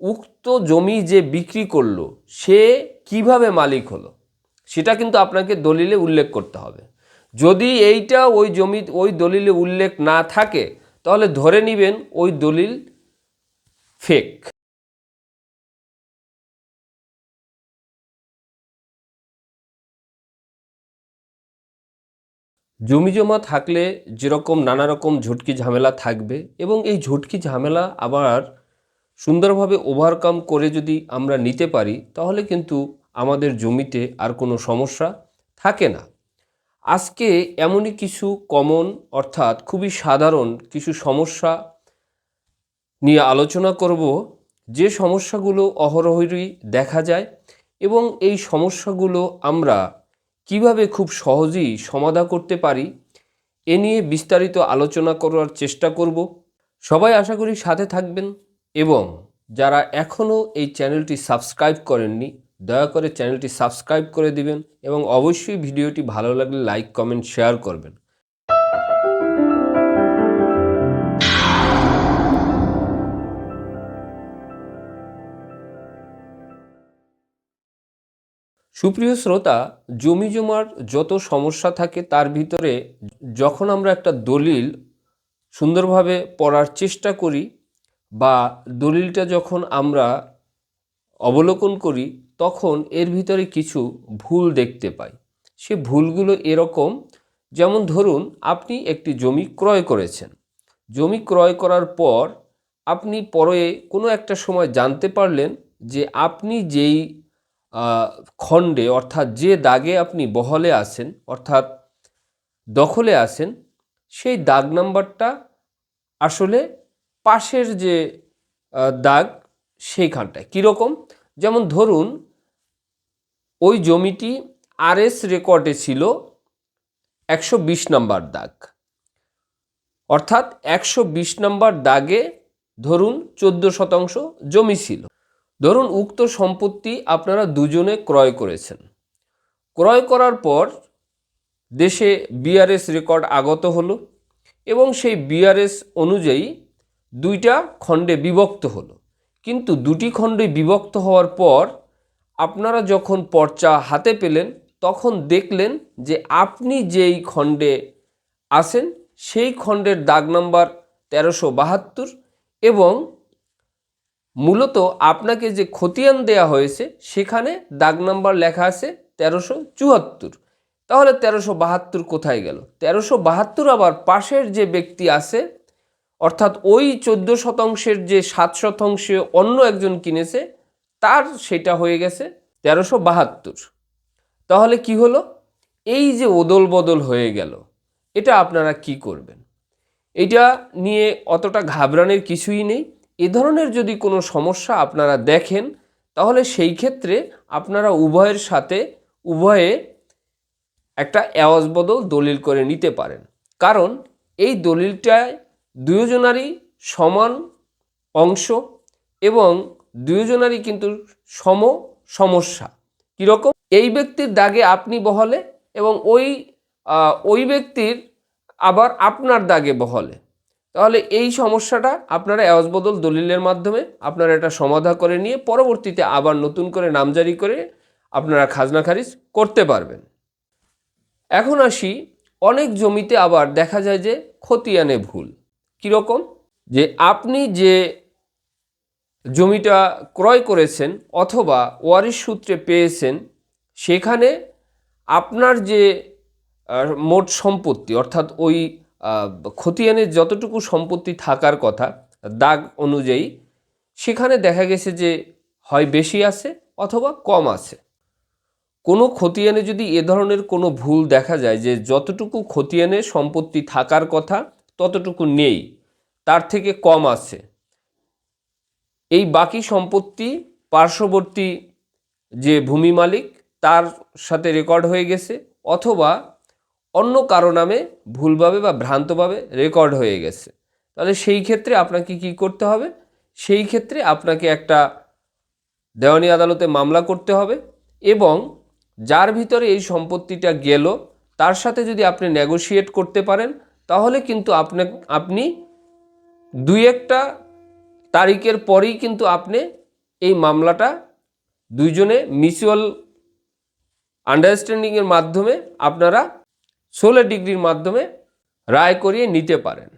উক্ত জমি যে বিক্রি করল, সে কীভাবে মালিক হলো? সেটা কিন্তু আপনাকে দলিলে উল্লেখ করতে হবে। যদি এইটা ওই জমি, ওই দলিলে উল্লেখ না থাকে, তাহলে ধরে নেবেন ওই দলিল ফেক জমি জমা থাকলে যেরকম নানা রকম ঝুটকি ঝামেলা থাকবে এবং এই ঝুটকি ঝামেলা আবার সুন্দরভাবে ওভারকাম করে যদি আমরা নিতে পারি, তাহলে কিন্তু আমাদের জমিতে আর কোনো সমস্যা থাকে না। আজকে এমনই কিছু কমন অর্থাৎ খুবই সাধারণ কিছু সমস্যা নিয়ে আলোচনা করব, যে সমস্যাগুলো অহরহরই দেখা যায় এবং এই সমস্যাগুলো আমরা কীভাবে খুব সহজেই সমাধা করতে পারি, এ নিয়ে বিস্তারিত আলোচনা করার চেষ্টা করব। সবাই আশা করি সাথে থাকবেন। এবং যারা এখনও এই চ্যানেলটি সাবস্ক্রাইব করেননি, দয়া করে চ্যানেলটি সাবস্ক্রাইব করে দিবেন এবং অবশ্যই ভিডিওটি ভালো লাগলে লাইক, কমেন্ট, শেয়ার করবেন। সুপ্রিয় শ্রোতা, জমি জমার যত সমস্যা থাকে তার ভিতরে যখন আমরা একটা দলিল সুন্দরভাবে পড়ার চেষ্টা করি বা দলিলটা যখন আমরা অবলোকন করি, তখন এর ভিতরে কিছু ভুল দেখতে পাই। সে ভুলগুলো এরকম, যেমন ধরুন, আপনি একটি জমি ক্রয় করেছেন। জমি ক্রয় করার পর আপনি পরে কোনো একটা সময় জানতে পারলেন যে আপনি যেই খণ্ডে অর্থাৎ যে দাগে আপনি বহলে আছেন, অর্থাৎ দখলে আছেন, সেই দাগ নাম্বারটা আসলে পাশের যে দাগ সেইখানটায়। কীরকম? যেমন ধরুন, ওই জমিটি আরএস রেকর্ডে ছিল একশো বিশ নাম্বার দাগ। অর্থাৎ একশো বিশ নাম্বার দাগে ধরুন চোদ্দ শতাংশ জমি ছিল। ধরুন উক্ত সম্পত্তি আপনারা দুজনে ক্রয় করেছেন। ক্রয় করার পর দেশে বিআরএস রেকর্ড আগত হলো এবং সেই বিআরএস অনুযায়ী দুইটা খণ্ডে বিভক্ত হলো। কিন্তু দুটি খণ্ডে বিভক্ত হওয়ার পর আপনারা যখন পর্চা হাতে পেলেন, তখন দেখলেন যে আপনি যেই খণ্ডে আসেন সেই খণ্ডের দাগ নাম্বার তেরোশো বাহাত্তর এবং মূলত আপনাকে যে খতিয়ান দেয়া হয়েছে, সেখানে দাগ নাম্বার লেখা আছে তেরোশো চুয়াত্তর। তাহলে তেরোশো বাহাত্তর কোথায় গেল? তেরোশো বাহাত্তর আবার পাশের যে ব্যক্তি আছে অর্থাৎ ওই চোদ্দ শতাংশের যে সাত শতাংশে অন্য একজন কিনেছে, তার সেটা হয়ে গেছে তেরোশো বাহাত্তর। তাহলে কি হলো? এই যে ওদল বদল হয়ে গেল, এটা আপনারা কি করবেন? এটা নিয়ে অতটা ঘাবড়ানোর কিছুই নেই। এ ধরনের যদি কোনো সমস্যা আপনারা দেখেন, তাহলে সেই ক্ষেত্রে আপনারা উভয়ের সাথে উভয়ে একটা আওয়াজ বদল দলিল করে নিতে পারেন। কারণ এই দলিলটায় দুজনারই সমান অংশ এবং দুজনারই কিন্তু সম সমস্যা। কীরকম? এই ব্যক্তির দাগে আপনি বহলে এবং ওই ওই ব্যক্তির আবার আপনার দাগে বহলে। তাহলে এই সমস্যাটা আপনারা আওয়াজ বদল দলিলের মাধ্যমে আপনারা এটা সমাধা করে নিয়ে পরবর্তীতে আবার নতুন করে নামজারি করে আপনারা খাজনা খারিজ করতে পারবেন। এখন আসি, অনেক জমিতে আবার দেখা যায় যে খতিয়ানে ভুল। কীরকম? যে আপনি যে জমিটা ক্রয় করেছেন অথবা ওয়ারিশ সূত্রে পেয়েছেন, সেখানে আপনার যে মোট সম্পত্তি, অর্থাৎ ওই খতিয়ানের যতটুকু সম্পত্তি থাকার কথা, দাগ অনুযায়ী, সেখানে দেখা গেছে যে হয় বেশি আছে অথবা কম আছে। কোনো খতিয়ানে যদি এ ধরনের কোনো ভুল দেখা যায় যে যতটুকু খতিয়ানে সম্পত্তি থাকার কথা, ততটুকু নেই তার থেকে কম আছে। এই বাকি সম্পত্তি পার্শ্ববর্তী যে ভূমি মালিক, তার সাথে রেকর্ড হয়ে গেছে অথবা অন্য কারও নামে ভুলভাবে বা ভ্রান্তভাবে রেকর্ড হয়ে গেছে। তাহলে সেই ক্ষেত্রে আপনাকে কি করতে হবে? সেই ক্ষেত্রে আপনাকে একটা দেওয়ানি আদালতে মামলা করতে হবে এবং যার ভিতরে এই সম্পত্তিটা গেল, তার সাথে যদি আপনি নেগোশিয়েট করতে পারেন, তাহলে কিন্তু আপনি আপনি দুই একটা তারিখের পরেই কিন্তু আপনি এই মামলাটা দুইজনে মিউচুয়াল আন্ডারস্ট্যান্ডিংয়ের মাধ্যমে আপনারা ষোলো ডিগ্রির মাধ্যমে রায় করিয়ে নিতে পারেন।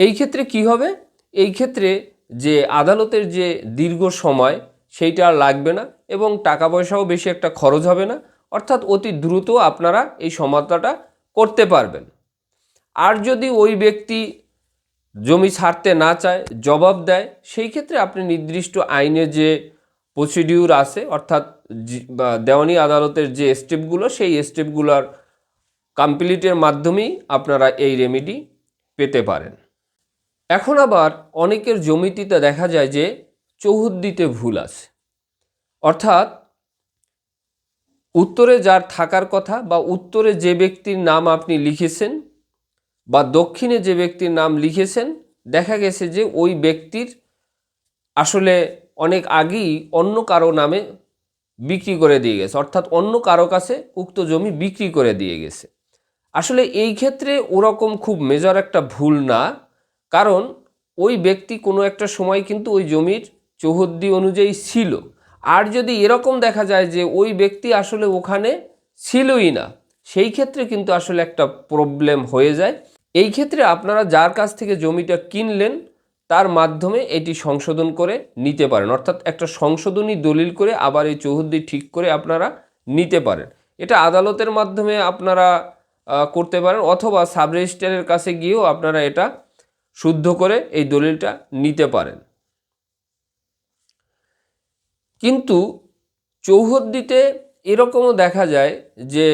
এই ক্ষেত্রে কি হবে? এই ক্ষেত্রে যে আদালতের যে দীর্ঘ সময়, সেইটা আর লাগবে না এবং টাকা পয়সাও বেশি একটা খরচ হবে না। অর্থাৎ অতি দ্রুত আপনারা এই সমাধানটা করতে পারবেন। আর যদি ওই ব্যক্তি জমি ছাড়তে না চায়, জবাব দেয়। সেই ক্ষেত্রে আপনি নির্দিষ্ট আইনে যে প্রসিডিউর আছে, অর্থাৎ দেওয়ানি আদালতের যে স্টেপগুলো সেই স্টেপগুলোর কমপ্লিটের মাধ্যমেই আপনারা এই রেমেডি পেতে পারেন। এখন আবার অনেকের জমিটিতে দেখা যায় যে চৌহদ্দিতে ভুল আছে। অর্থাৎ উত্তরে যার থাকার কথা বা উত্তরে যে ব্যক্তির নাম আপনি লিখেছেন বা দক্ষিণে যে ব্যক্তির নাম লিখেছেন, দেখা গেছে যে ওই ব্যক্তির আসলে অনেক আগেই অন্য কারও নামে বিক্রি করে দিয়ে গেছে, অর্থাৎ অন্য কারও কাছে উক্ত জমি বিক্রি করে দিয়ে গেছে। আসলে এই ক্ষেত্রে ওরকম খুব মেজর একটা ভুল না, কারণ ওই ব্যক্তি কোনো একটা সময় কিন্তু ওই জমির চৌহদ্দি অনুযায়ী ছিল। আর যদি এরকম দেখা যায় যে ওই ব্যক্তি আসলে ওখানে ছিলই না, সেই ক্ষেত্রে কিন্তু আসলে একটা প্রবলেম হয়ে যায়। এই ক্ষেত্রে আপনারা যার কাছ থেকে জমিটা কিনলেন, তার মাধ্যমে এটি সংশোধন করে নিতে পারেন। অর্থাৎ একটা সংশোধনী দলিল করে আবার এই চৌহদ্দি ঠিক করে আপনারা নিতে পারেন। এটা আদালতের মাধ্যমে আপনারা করতে পারেন অথবা সাব রেজিস্ট্রারের কাছে গিয়েও আপনারা এটা শুদ্ধ করে এই দলিলটা নিতে পারেন। কিন্তু চৌহদ্দিতে এরকমও দেখা যায় যে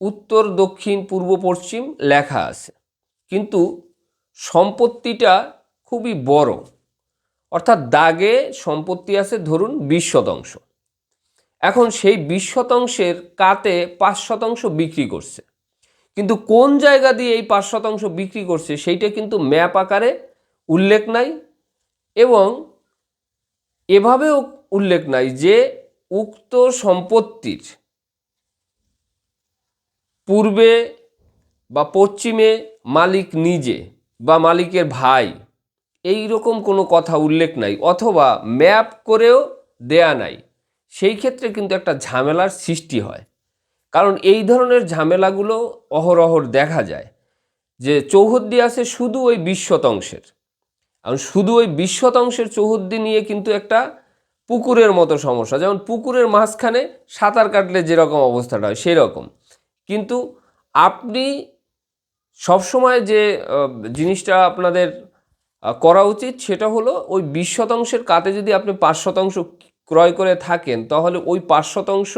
উত্তর, দক্ষিণ, পূর্ব, পশ্চিম লেখা আছে। কিন্তু সম্পত্তিটা খুবই বড়। অর্থাৎ দাগে সম্পত্তি আছে ধরুন বিশ শতাংশ। এখন সেই বিশ শতাংশের কাতে পাঁচ শতাংশ বিক্রি করছে। কিন্তু কোন জায়গা দিয়ে এই পাঁচ শতাংশ বিক্রি করছে সেইটা কিন্তু ম্যাপ আকারে উল্লেখ নাই এবং এভাবেও উল্লেখ নাই যে উক্ত সম্পত্তির পূর্বে বা পশ্চিমে মালিক নিজে বা মালিকের ভাই, এই রকম কোনো কথা উল্লেখ নাই অথবা ম্যাপ করেও দেয়া নাই। সেই ক্ষেত্রে কিন্তু একটা ঝামেলার সৃষ্টি হয়। কারণ এই ধরনের ঝামেলাগুলো অহরহর দেখা যায় যে চৌহদ্দি আছে শুধু ওই বিশ শতাংশের। কারণ শুধু ওই বিশ চৌহদ্দি নিয়ে কিন্তু একটা পুকুরের মতো সমস্যা। যেমন পুকুরের মাঝখানে সাঁতার কাটলে যেরকম অবস্থাটা হয় সেই রকম কিন্তু আপনি সবসময় যে জিনিসটা আপনাদের করা উচিত সেটা হলো ওই বিশ শতাংশের কাতে যদি আপনি পাঁচ শতাংশ ক্রয় করে থাকেন, তাহলে ওই পাঁচ শতাংশ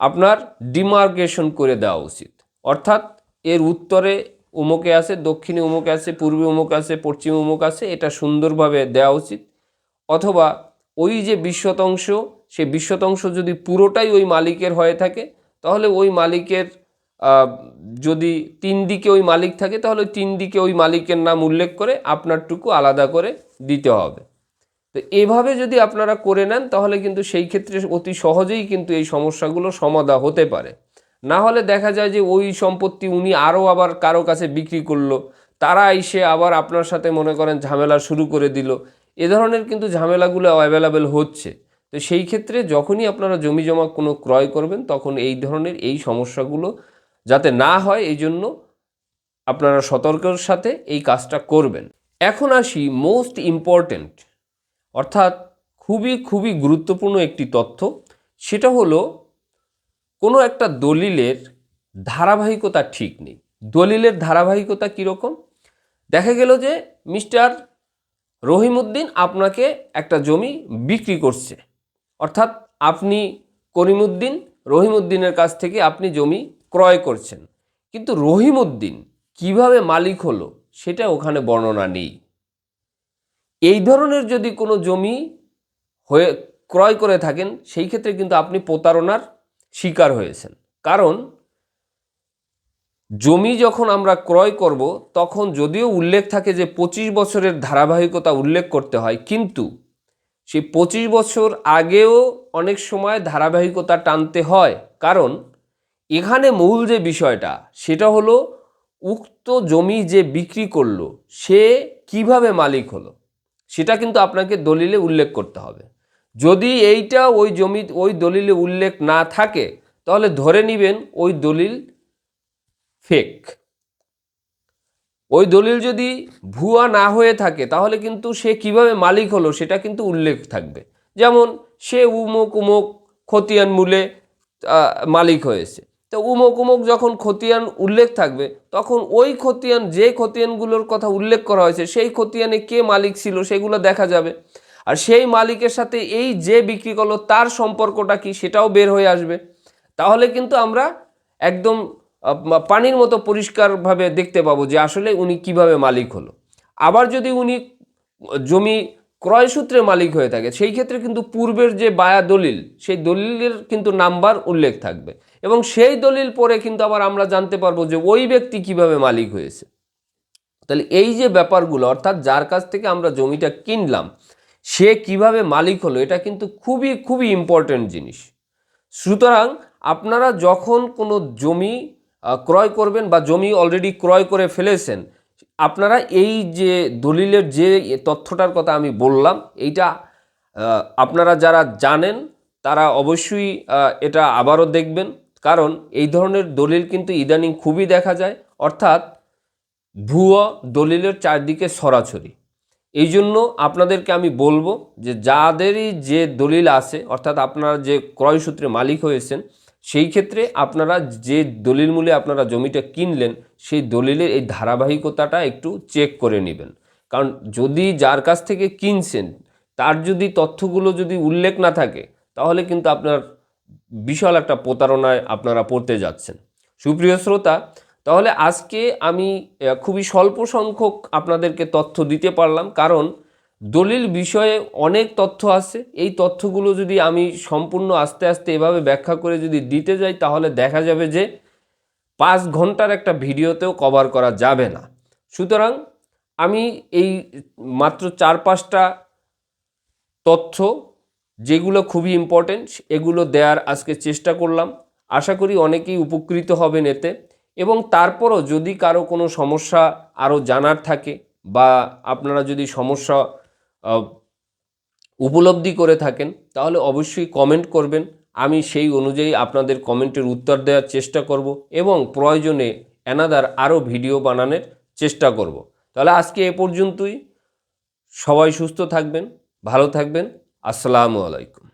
আপনার ডিমার্কেশন করে দেওয়া উচিত। অর্থাৎ এর উত্তরে উমুকে আছে, দক্ষিণে উমুকে আছে, পূর্বে উমুক আছে, পশ্চিমে উমুক আছে, এটা সুন্দরভাবে দেওয়া উচিত। অথবা ওই যে বিশ শতাংশ, সে বিশ শতাংশ যদি পুরোটাই ওই মালিকের হয়ে থাকে, তাহলে ওই মালিকের যদি তিন দিকে ওই মালিক থাকে, তাহলে ওই তিন দিকে ওই মালিকের নাম উল্লেখ করে আপনারটুকু আলাদা করে দিতে হবে। তো এভাবে যদি আপনারা করে নেন, তাহলে কিন্তু সেই ক্ষেত্রে অতি সহজেই কিন্তু এই সমস্যাগুলো সমাধা হতে পারে। না হলে দেখা যায় যে ওই সম্পত্তি উনি আরও আবার কারও কাছে বিক্রি করল, তারা এসে আবার আপনার সাথে মনে করেন ঝামেলা শুরু করে দিল। এ ধরনের কিন্তু ঝামেলাগুলো অ্যাভেলেবেল হচ্ছে। তো সেই ক্ষেত্রে যখনই আপনারা জমি জমা কোনো ক্রয় করবেন, তখন এই ধরনের এই সমস্যাগুলো যাতে না হয় এই জন্য আপনারা সতর্কের সাথে এই কাজটা করবেন। এখন আসি মোস্ট ইম্পর্ট্যান্ট অর্থাৎ খুবই খুবই গুরুত্বপূর্ণ একটি তথ্য। সেটা হলো, কোনো একটা দলিলের ধারাবাহিকতা ঠিক নেই। দলিলের ধারাবাহিকতা কীরকম? দেখা গেল যে মিস্টার রহিমউদ্দিন আপনাকে একটা জমি বিক্রি করছে। অর্থাৎ আপনি করিমউদ্দিন রহিমউদ্দিনের কাছ থেকে আপনি জমি ক্রয় করছেন। কিন্তু রহিমউদ্দিন কীভাবে মালিক হলো সেটা ওখানে বর্ণনা নেই। এই ধরনের যদি কোনো জমি হয়ে ক্রয় করে থাকেন, সেই ক্ষেত্রে কিন্তু আপনি প্রতারণার শিকার হয়েছেন। কারণ জমি যখন আমরা ক্রয় করব, তখন যদিও উল্লেখ থাকে যে পঁচিশ বছরের ধারাবাহিকতা উল্লেখ করতে হয়, কিন্তু সেই পঁচিশ বছর আগেও অনেক সময় ধারাবাহিকতা টানতে হয়। কারণ এখানে মূল যে বিষয়টা, সেটা হলো উক্ত জমি যে বিক্রি করল, সে কীভাবে মালিক হলো? সেটা কিন্তু আপনাকে দলিলে উল্লেখ করতে হবে। যদি এইটা ওই জমি, ওই দলিলে উল্লেখ না থাকে, তাহলে ধরে নেবেন ওই দলিল ফেক ওই দলিল যদি ভুয়া না হয়ে থাকে, তাহলে কিন্তু সে কীভাবে মালিক হলো, সেটা কিন্তু উল্লেখ থাকবে। যেমন সে উমুক উমুক খতিয়ান মূলে মালিক হয়েছে। তো উমুক উমুক যখন খতিয়ান উল্লেখ থাকবে, তখন ওই খতিয়ান, যে খতিয়ানগুলোর কথা উল্লেখ করা হয়েছে, সেই খতিয়ানে কে মালিক ছিল সেগুলো দেখা যাবে। আর সেই মালিকের সাথে এই যে বিক্রি করল, তার সম্পর্কটা কি সেটাও বের হয়ে আসবে। তাহলে কিন্তু আমরা একদম পানির মতো পরিষ্কারভাবে দেখতে পাবো যে আসলে উনি কীভাবে মালিক হলো। আবার যদি উনি জমি ক্রয় সূত্রে মালিক হয়ে থাকে। সেই ক্ষেত্রে কিন্তু পূর্বের যে বায়া দলিল, সেই দলিলের কিন্তু নাম্বার উল্লেখ থাকবে। এবং সেই দলিল পরে কিন্তু আবার আমরা জানতে পারব যে ওই ব্যক্তি কীভাবে মালিক হয়েছে। তাহলে এই যে ব্যাপারগুলো, অর্থাৎ যার কাছ থেকে আমরা জমিটা কিনলাম, সে কীভাবে মালিক হলো, এটা কিন্তু খুবই খুবই ইম্পর্ট্যান্ট জিনিস। সুতরাং আপনারা যখন কোনো জমি ক্রয় করবেন বা জমি অলরেডি ক্রয় করে ফেলেছেন আপনারা এই যে দলিলের যে তথ্যটার কথা আমি বললাম, এইটা আপনারা যারা জানেন, তারা অবশ্যই এটা আবারও দেখবেন। কারণ এই ধরনের দলিল কিন্তু ইদানিং খুবই দেখা যায়। অর্থাৎ ভুয়ো দলিলের চারদিকে সরাসরি। এই জন্য আপনাদেরকে আমি বলব যে যাদেরই যে দলিল আছে, অর্থাৎ আপনারা যে ক্রয় সূত্রে মালিক হয়েছেন সেই ক্ষেত্রে আপনারা যে দলিল মূলে আপনারা জমিটা কিনলেন, সেই দলিলের এই ধারাবাহিকতাটা একটু চেক করে নেবেন। কারণ যদি যার কাছ থেকে কিনছেন, তার যদি তথ্যগুলো যদি উল্লেখ না থাকে, তাহলে কিন্তু আপনার বিশাল একটা প্রতারণায় আপনারা পড়তে যাচ্ছেন। সুপ্রিয় শ্রোতা, তাহলে আজকে আমি খুবই স্বল্প সংখ্যক আপনাদেরকে তথ্য দিতে পারলাম। কারণ দলিল বিষয়ে অনেক তথ্য আছে। এই তথ্যগুলো যদি আমি সম্পূর্ণ আস্তে আস্তে এভাবে ব্যাখ্যা করে যদি দিতে যাই, তাহলে দেখা যাবে যে পাঁচ ঘণ্টার একটা ভিডিওতেও কভার করা যাবে না। সুতরাং আমি এই মাত্র চার পাঁচটা তথ্য, যেগুলো খুবই ইম্পর্টেন্ট এগুলো দেওয়ার আজকে চেষ্টা করলাম। আশা করি অনেকেই উপকৃত হবেন এতে। এবং তারপরও যদি কারও কোনো সমস্যা আরও জানার থাকে বা আপনারা যদি সমস্যা উপলব্ধি করে থাকেন, তাহলে অবশ্যই কমেন্ট করবেন। আমি সেই অনুযায়ী আপনাদের কমেন্টের উত্তর দেওয়ার চেষ্টা করব এবং প্রয়োজনে অ্যানাদার আরও ভিডিও বানানোর চেষ্টা করব। তাহলে আজকে এ পর্যন্তই। সবাই সুস্থ থাকবেন, ভালো থাকবেন। আসসালামু আলাইকুম।